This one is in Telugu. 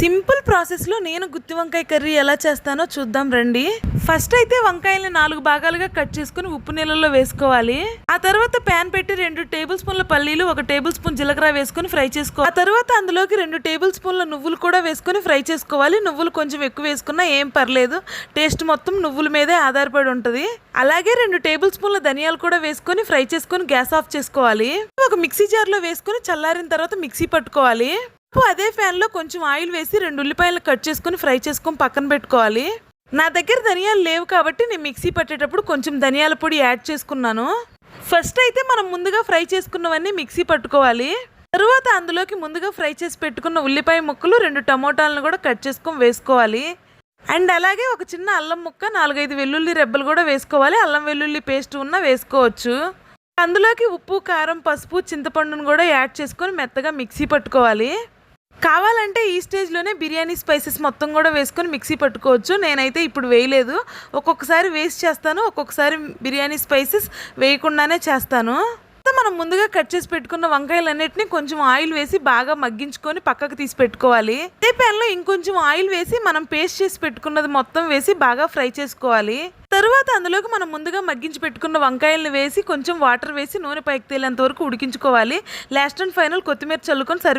సింపుల్ ప్రాసెస్లో నేను గుత్తి వంకాయ కర్రీ ఎలా చేస్తానో చూద్దాం రండి. ఫస్ట్ అయితే వంకాయల్ని నాలుగు భాగాలుగా కట్ చేసుకుని ఉప్పు నీళ్ళలో వేసుకోవాలి. ఆ తర్వాత ప్యాన్ పెట్టి రెండు టేబుల్ స్పూన్ల పల్లీలు ఒక టేబుల్ స్పూన్ జీలకర్ర వేసుకొని ఫ్రై చేసుకోవాలి ఆ తర్వాత అందులోకి రెండు టేబుల్ స్పూన్ల నువ్వులు కూడా వేసుకొని ఫ్రై చేసుకోవాలి. నువ్వులు కొంచెం ఎక్కువ వేసుకున్నా ఏం పర్లేదు. టేస్ట్ మొత్తం నువ్వుల మీదే ఆధారపడి ఉంటుంది. అలాగే రెండు టేబుల్ స్పూన్ల ధనియాలు కూడా వేసుకొని ఫ్రై చేసుకొని గ్యాస్ ఆఫ్ చేసుకోవాలి. ఒక మిక్సీ జార్లో వేసుకొని చల్లారిన తర్వాత మిక్సీ పట్టుకోవాలి. అదే ఫ్యాన్లో కొంచెం ఆయిల్ వేసి రెండు ఉల్లిపాయలు కట్ చేసుకొని ఫ్రై చేసుకొని పక్కన పెట్టుకోవాలి. నా దగ్గర ధనియాలు లేవు కాబట్టి నేను మిక్సీ పట్టేటప్పుడు కొంచెం ధనియాల పొడి యాడ్ చేసుకున్నాను. ఫస్ట్ అయితే మనం ముందుగా ఫ్రై చేసుకున్నవన్నీ మిక్సీ పట్టుకోవాలి. తరువాత అందులోకి ముందుగా ఫ్రై చేసి పెట్టుకున్న ఉల్లిపాయ ముక్కలు రెండు టమోటాలను కూడా కట్ చేసుకొని వేసుకోవాలి. అండ్ అలాగే ఒక చిన్న అల్లం ముక్క నాలుగైదు వెల్లుల్లి రెబ్బలు కూడా వేసుకోవాలి. అల్లం వెల్లుల్లి పేస్ట్ ఉన్న వేసుకోవచ్చు. అందులోకి ఉప్పు కారం పసుపు చింతపండును కూడా యాడ్ చేసుకొని మెత్తగా మిక్సీ పట్టుకోవాలి. కావాలంటే ఈ స్టేజ్లోనే బిర్యానీ స్పైసెస్ మొత్తం కూడా వేసుకొని మిక్సీ పట్టుకోవచ్చు. నేనైతే ఇప్పుడు వేయలేదు. ఒక్కొక్కసారి వేస్ట్ చేస్తాను. ఒక్కొక్కసారి బిర్యానీ స్పైసెస్ వేయకుండానే చేస్తాను. మనం ముందుగా కట్ చేసి పెట్టుకున్న వంకాయలన్నిటిని కొంచెం ఆయిల్ వేసి బాగా మగ్గించుకొని పక్కకు తీసి పెట్టుకోవాలి. అదే ప్యాన్లో ఇంకొంచెం ఆయిల్ వేసి మనం పేస్ట్ చేసి పెట్టుకున్నది మొత్తం వేసి బాగా ఫ్రై చేసుకోవాలి. తరువాత అందులోకి మనం ముందుగా మగ్గించి పెట్టుకున్న వంకాయలను వేసి కొంచెం వాటర్ వేసి నూనె పైకి తేలేంత వరకు ఉడికించుకోవాలి. లాస్ట్ అండ్ ఫైనల్ కొత్తిమీర చల్లుకొని సర్వ్